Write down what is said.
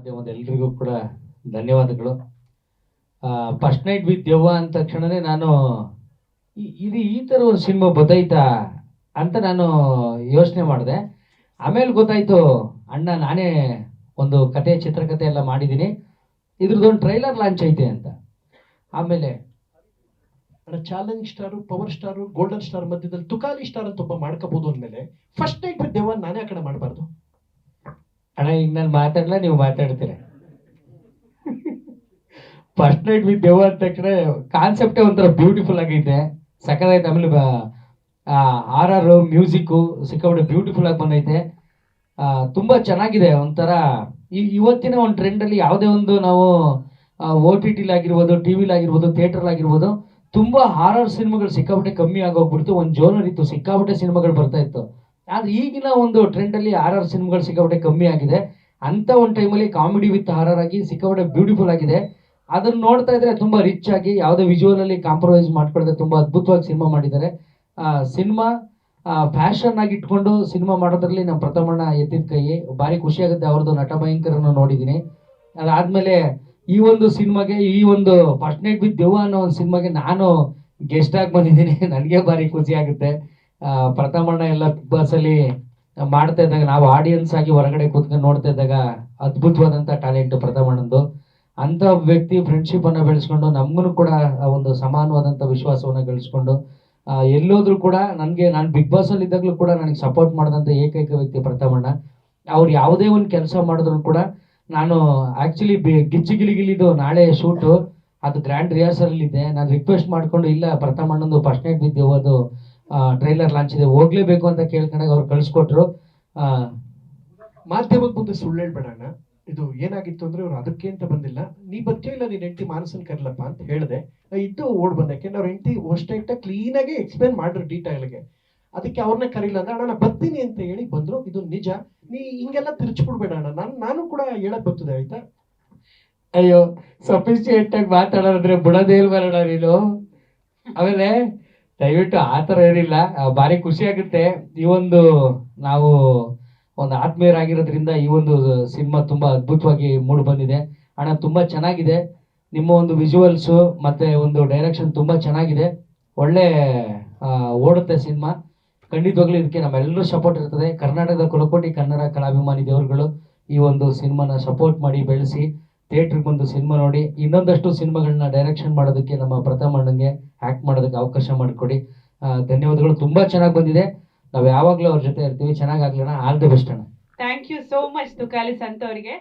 ಮಾಧ್ಯಮದ ಎಲ್ರಿಗೂ ಕೂಡ ಧನ್ಯವಾದಗಳು. ಫಸ್ಟ್ ನೈಟ್ ವಿತ್ ದೆವ್ವ ಅಂದ ತಕ್ಷಣನೇ ನಾನು ಇದು ಈ ಥರ ಒಂದು ಸಿನಿಮಾ ಬದೈತಾ ಅಂತ ನಾನು ಯೋಚನೆ ಮಾಡಿದೆ. ಆಮೇಲೆ ಗೊತ್ತಾಯ್ತು, ಅಣ್ಣ ನಾನೇ ಒಂದು ಕತೆ ಚಿತ್ರಕಥೆ ಎಲ್ಲ ಮಾಡಿದ್ದೀನಿ. ಇದ್ರದ್ದೊಂದು ಟ್ರೈಲರ್ ಲಾಂಚ್ ಐತೆ ಅಂತ. ಆಮೇಲೆ challenge star power star golden star ಮಧ್ಯದಲ್ಲಿ ತುಕಾಲಿ ಸ್ಟಾರ್ ಅಂತ ಒಬ್ಬ ಮಾಡ್ಕೋಬಹುದು ಅಂದ್ಮೇಲೆ ಫಸ್ಟ್ ನೈಟ್ ವಿತ್ ದೆವ್ವ ನಾನೇ ಆ ಕಡೆ ಮಾಡಬಾರ್ದು? ಅಣ್ಣ ಈಗ ನಾನು ಮಾತಾಡಲ್ಲ ನೀವು ಮಾತಾಡ್ತೀರ? ಫಸ್ಟ್ ನೈಟ್ ವಿತ್ ದೇವ ಅಂದ ತಕ್ಷಣ ಕಾನ್ಸೆಪ್ಟೇ ಒಂಥರ ಬ್ಯೂಟಿಫುಲ್ ಆಗೈತೆ. ಸಕ್ಕದಾಯ್ತು ಆಮೇಲೆ ಆರ್ ಆರ್ ಮ್ಯೂಸಿಕ್ಕು ಸಿಕ್ಕಾಪಟ್ಟೆ ಬ್ಯೂಟಿಫುಲ್ ಆಗಿ ಬಂದೈತೆ. ತುಂಬ ಚೆನ್ನಾಗಿದೆ. ಒಂಥರ ಇವತ್ತಿನ ಒಂದು ಟ್ರೆಂಡಲ್ಲಿ ಯಾವುದೇ ಒಂದು ನಾವು ಓ ಟಿ ಟಿಲಿ ಆಗಿರ್ಬೋದು ಟಿ ಥಿಯೇಟರ್ ಆಗಿರ್ಬೋದು ತುಂಬಾ ಹಾರರ್ ಸಿನಿಮಾಗಳು ಸಿಕ್ಕಾಪಟ್ಟೆ ಕಮ್ಮಿ ಆಗೋಗ್ಬಿಡ್ತು. ಒಂದು ಜೋನರ್ ಇತ್ತು. ಸಿಕ್ಕಾಪಟ್ಟೆ ಸಿನಿಮಾಗಳು ಬರ್ತಾ ಇತ್ತು. ಆದ್ರೆ ಈಗಿನ ಒಂದು ಟ್ರೆಂಡಲ್ಲಿ ಆರ್ ಸಿನಿಮಾಗಳು ಸಿಕ್ಕಾಪಟ್ಟೆ ಕಮ್ಮಿ ಆಗಿದೆ. ಅಂತ ಒಂದು ಟೈಮಲ್ಲಿ ಕಾಮಿಡಿ ವಿತ್ ಹಾರರ್ ಆಗಿ ಸಿಕ್ಕಾಪಟ್ಟೆ ಬ್ಯೂಟಿಫುಲ್ ಆಗಿದೆ. ಅದನ್ನ ನೋಡ್ತಾ ಇದ್ರೆ ತುಂಬಾ ರಿಚ್ ಆಗಿ ಯಾವುದೇ ವಿಜುವಲ್ ಅಲ್ಲಿ ಕಾಂಪ್ರಮೈಸ್ ಮಾಡ್ಕೊಳ್ದೆ ತುಂಬಾ ಅದ್ಭುತವಾಗಿ ಸಿನಿಮಾ ಮಾಡಿದ್ದಾರೆ. ಸಿನಿಮಾ ಫ್ಯಾಷನ್ ಆಗಿ ಇಟ್ಕೊಂಡು ಸಿನಿಮಾ ಮಾಡೋದ್ರಲ್ಲಿ ನಮ್ಮ ಪ್ರಥಮಣ್ಣ ಎತ್ತಿದ ಕೈ ಭಾರಿ ಖುಷಿ ಆಗುತ್ತೆ ಅವ್ರದ್ದು ನಟ ಭಯಂಕರನ ನೋಡಿದ್ದೀನಿ. ಅದಾದ್ಮೇಲೆ ಈ ಒಂದು ಸಿನಿಮಾಗೆ ಈ ಒಂದು ಫಸ್ಟ್ ನೈಟ್ ವಿತ್ ದೆವ್ವ ಅನ್ನೋ ಒಂದು ಸಿನಿಮಾಗೆ ನಾನು ಗೆಸ್ಟ್ ಆಗಿ ಬಂದಿದ್ದೀನಿ. ನನಗೆ ಭಾರಿ ಖುಷಿ ಆಗುತ್ತೆ. ಪ್ರಥಮಣ್ಣ ಎಲ್ಲ ಬಿಗ್ ಬಾಸ್ ಅಲ್ಲಿ ಮಾಡ್ತಾ ಇದ್ದಾಗ ನಾವು ಆಡಿಯನ್ಸ್ ಆಗಿ ಹೊರಗಡೆ ಕೂತ್ಕೊಂಡು ನೋಡ್ತಾ ಇದ್ದಾಗ ಅದ್ಭುತವಾದಂಥ ಟ್ಯಾಲೆಂಟ್ ಪ್ರಥಮಣ್ಣಂದು ಅಂತ ವ್ಯಕ್ತಿ ಫ್ರೆಂಡ್ಶಿಪ್ ಅನ್ನ ಬೆಳೆಸ್ಕೊಂಡು ನಮಗೂ ಕೂಡ ಒಂದು ಸಮಾನವಾದಂತ ವಿಶ್ವಾಸವನ್ನ ಗಳಿಸ್ಕೊಂಡು ಎಲ್ಲೋದ್ರೂ ಕೂಡ ನನಗೆ ನಾನು ಬಿಗ್ ಬಾಸ್ ಅಲ್ಲಿ ಇದ್ದಾಗಲೂ ಕೂಡ ನನಗೆ ಸಪೋರ್ಟ್ ಮಾಡಿದಂತ ಏಕೈಕ ವ್ಯಕ್ತಿ ಪ್ರಥಮಣ್ಣ ಅವ್ರು ಯಾವುದೇ ಒಂದು ಕೆಲಸ ಮಾಡಿದ್ರು ಕೂಡ ನಾನು ಆಕ್ಚುಲಿ ಗಿಚ್ಚಿ ಗಿಲಿಗಿಲಿದು ನಾಳೆ ಶೂಟು ಅದು ಗ್ರ್ಯಾಂಡ್ ರಿಹರ್ಸಲ್ ಇದೆ. ನಾನು ರಿಕ್ವೆಸ್ಟ್ ಮಾಡ್ಕೊಂಡು, ಇಲ್ಲ ಪ್ರಥಮಣ್ಣಂದು ಫಸ್ಟ್ ನೈಟ್ ಬಿದ್ದು ಅದು ಟ್ರೈಲರ್ ಲಾಂಚ್ ಇದೆ. ಹೋಗ್ಲೇಬೇಕು ಅಂತ ಕೇಳ್ಕೊಂಡಾಗ ಅವ್ರು ಕಳಿಸ್ಕೊಟ್ರು. ಮಾಧ್ಯಮದ ಮುಂದೆ ಸುಳ್ಳು ಹೇಳ್ಬೇಡ ಅಣ್ಣ. ಇದು ಏನಾಗಿತ್ತು ಅಂದ್ರೆ ಅವ್ರು ಅದಕ್ಕೆ ಅಂತ ಬಂದಿಲ್ಲ. ನೀ ಬರ್ತೀಯ ಇಲ್ಲ, ನೀನ್ ಹೆಂಡತಿ ಮಾನಸನ್ ಕರ್ಲಪ್ಪ ಅಂತ ಹೇಳಿದೆ. ಇದ್ದು ಓಡ್ ಬಂದಕ್ಕೆ ಅವ್ರ ಹೆಂಡತಿ ಅಷ್ಟೇ ಕ್ಲೀನ್ ಆಗಿ ಎಕ್ಸ್ಪ್ಲೇನ್ ಮಾಡ್ರು ಡೀಟೇಲ್ಗೆ ಅದಕ್ಕೆ ಅವ್ರನ್ನ ಕರೀಲ್ಲ ಅಂದ್ರೆ, ಅಣ್ಣ ಬರ್ತೀನಿ ಅಂತ ಹೇಳಿ ಬಂದ್ರು. ಇದು ನಿಜ. ನೀ ಹಿಂಗೆಲ್ಲ ತಿರ್ಚ್ಬಿಡ್ಬೇಡ ಅಣ್ಣ. ನಾನು ನಾನು ಕೂಡ ಹೇಳಕ್ ಬರ್ತದೆ, ಆಯ್ತಾ? ಅಯ್ಯೋ ಸಫಿಶಿಯೆಂಟ್ ಆಗಿ ಮಾತಾಡೋದ್ರೆ ಬುಡದೇ ಇಲ್ವಲ್ಲ ನೀನು. ಆಮೇಲೆ ದಯವಿಟ್ಟು ಆ ಥರ ಏನಿಲ್ಲ. ಭಾರಿ ಖುಷಿ ಆಗುತ್ತೆ. ಈ ಒಂದು ನಾವು ಒಂದು ಆತ್ಮೀಯರಾಗಿರೋದ್ರಿಂದ ಈ ಒಂದು ಸಿನಿಮಾ ತುಂಬಾ ಅದ್ಭುತವಾಗಿ ಮೂಡಿ ಬಂದಿದೆ. ಅಣ್ಣ, ತುಂಬಾ ಚೆನ್ನಾಗಿದೆ. ನಿಮ್ಮ ಒಂದು ವಿಜುವಲ್ಸು ಮತ್ತೆ ಒಂದು ಡೈರೆಕ್ಷನ್ ತುಂಬಾ ಚೆನ್ನಾಗಿದೆ. ಒಳ್ಳೆ ಓಡುತ್ತೆ ಸಿನಿಮಾ. ಖಂಡಿತವಾಗ್ಲೂ ಇದಕ್ಕೆ ನಮ್ಮೆಲ್ಲರೂ ಸಪೋರ್ಟ್ ಇರ್ತದೆ. ಕರ್ನಾಟಕದ ಕುಲಕೋಟಿ ಕನ್ನಡ ಕಲಾಭಿಮಾನಿ ದೇವರುಗಳು ಈ ಒಂದು ಸಿನಿಮಾನ ಸಪೋರ್ಟ್ ಮಾಡಿ ಬೆಳೆಸಿ. ಥಿಯೇಟ್ರಿಗೆ ಬಂದು ಸಿನಿಮಾ ನೋಡಿ, ಇನ್ನೊಂದಷ್ಟು ಸಿನಿಮಾಗಳನ್ನ ಡೈರೆಕ್ಷನ್ ಮಾಡೋದಕ್ಕೆ ನಮ್ಮ ಪ್ರಥಮ ಅಣ್ಣಂಗೆ ಆ್ಯಕ್ಟ್ ಮಾಡೋದಕ್ಕೆ ಅವಕಾಶ ಮಾಡಿಕೊಡಿ. ಧನ್ಯವಾದಗಳು. ತುಂಬಾ ಚೆನ್ನಾಗಿ ಬಂದಿದೆ. ನಾವು ಯಾವಾಗಲೂ ಅವ್ರ ಜೊತೆ ಇರ್ತೀವಿ. ಚೆನ್ನಾಗಿ ಆಲ್ ದಿ ಬೆಸ್ಟ್ ಅಣ್ಣ. Thank you so much Tukali Santha ಅವರಿಗೆ.